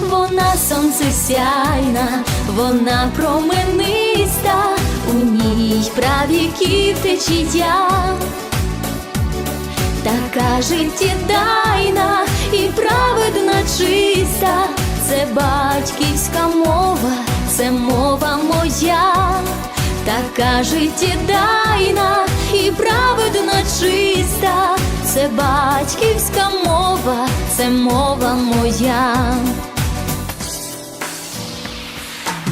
Вона сонце сяйна, вона промениста, у ній правіків течія, така життєдайна і праведна чиста, це батьківська мова, це мова моя, така життєдайна і праведна чиста, це батьківська мова, це мова моя.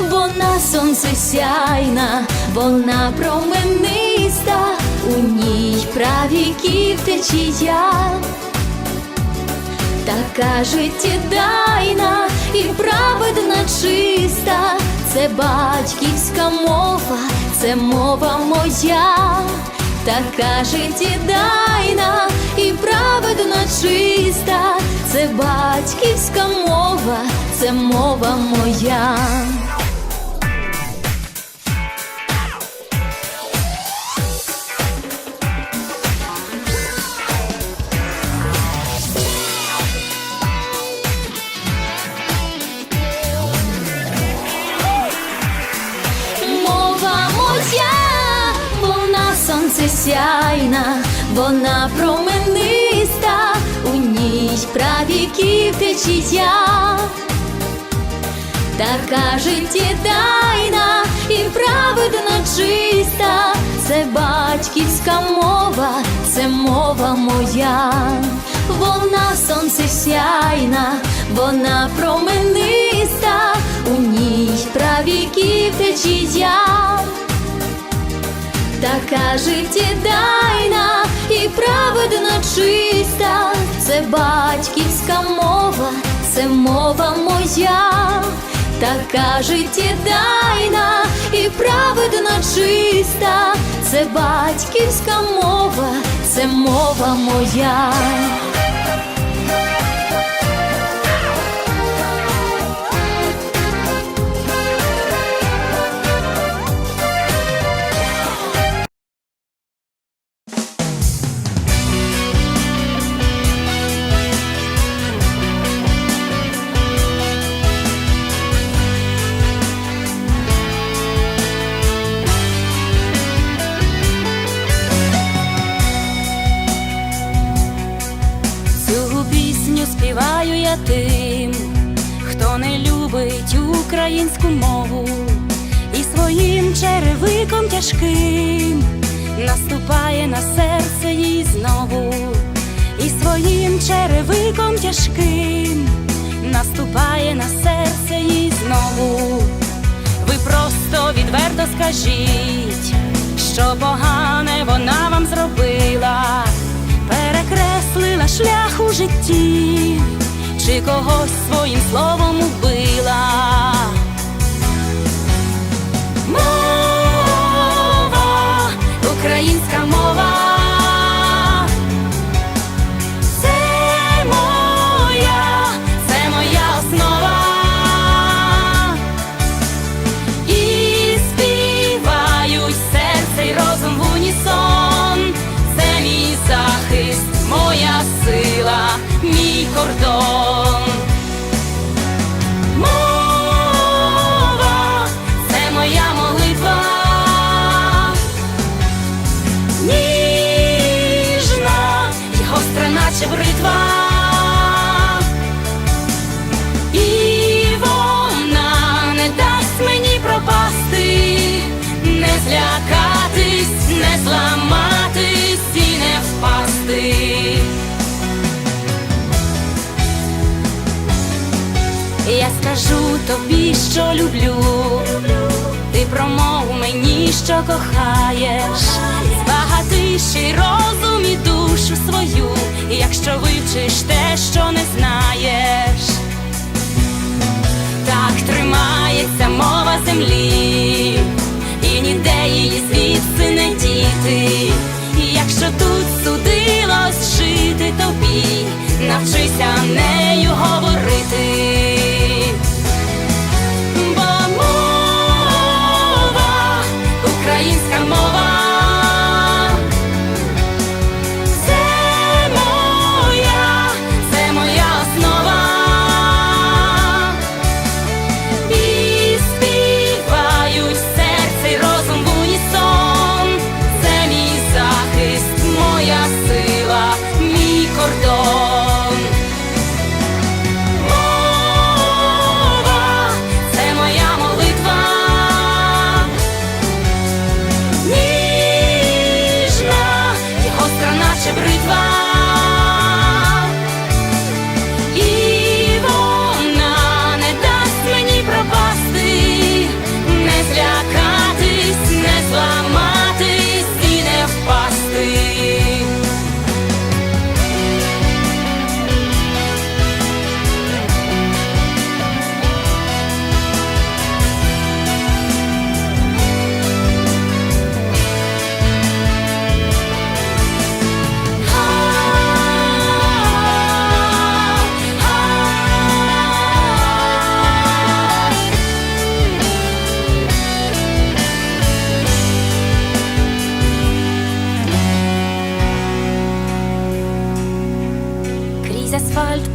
Вона сонце сяйна, вона промениста, у ній правіків течія, така життєдайна і праведна чиста, це батьківська мова, це мова моя, така життєдайна і праведна чиста, це батьківська мова, це мова моя. Промениста, у ній правіків течія, така життєдайна і праведно чиста, це батьківська мова, це мова моя, вона сонце сяйна, вона промениста, у ній правіків течія така життєдайна і праведно чиста, це батьківська мова, це мова моя, така життєдайна і праведно чиста, це батьківська мова, це мова моя. Українську мову і своїм черевиком тяжким наступає на серце їй знову, і своїм черевиком тяжким наступає на серце їй знову. Ви просто відверто скажіть, що погане вона вам зробила, перекреслила шлях у житті, чи когось своїм словом убила. Зламатись і не впасти. Я скажу тобі, що люблю, ти промов мені, що кохаєш, збагати ще розум і душу свою, якщо вивчиш те, що не знаєш. Так тримається мова землі, тобі, навчися нею говорити.